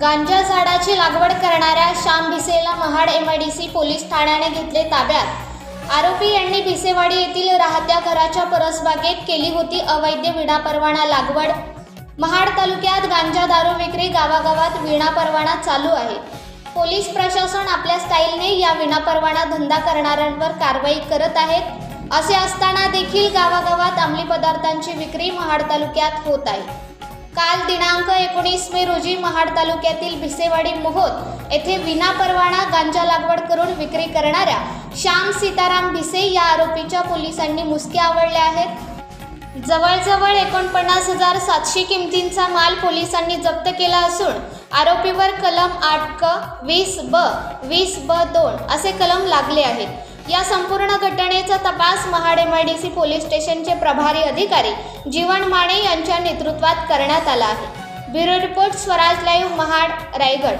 गांजा झाडाची लागवड करणाऱ्या श्याम भिसेला महाड एमआयडीसी पोलीस ठाण्याने घेतले ताब्यात. आरोपी यांनी भिसेवाडी येथील राहत्या घराच्या परसबागेत केली होती अवैध विणा परवाना लागवड. महाड तालुक्यात गांजा दारू विक्री गावागावात विणा परवाना चालू आहे. पोलीस प्रशासन आपल्या स्टाईलने या विणा परवाना धंदा करणाऱ्यांवर कारवाई करत आहेत. असे असताना देखील गावागावात अंमली पदार्थांची विक्री महाड तालुक्यात होत आहे. काल दिनांक एकोणीस मे रोजी महाड तालुक्यातील भिसेवाडी मोहोत येथे विना परवाना गांजा लागवड करून विक्री करणाऱ्या श्याम सीताराम भिसे या आरोपीच्या पोलिसांनी मुसके आवडल्या आहेत. जवळजवळ एकोणपन्नास हजार सातशे किमतींचा माल पोलिसांनी जप्त केला असून आरोपीवर कलम आठ क वीस ब वीस ब दोन असे कलम लागले आहेत. या संपूर्ण घटनेचा तपास महाड सी पोलीस स्टेशनचे प्रभारी अधिकारी जीवन माने यांच्या नेतृत्वात करण्यात आला आहे. Bureau report Swaraj live Mahad Raigad.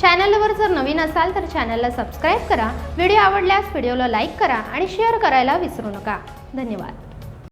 चॅनलवर जर नवीन असाल तर चॅनलला सबस्क्राईब करा. व्हिडिओ आवडल्यास व्हिडिओला लाईक करा आणि शेअर करायला विसरू नका. धन्यवाद.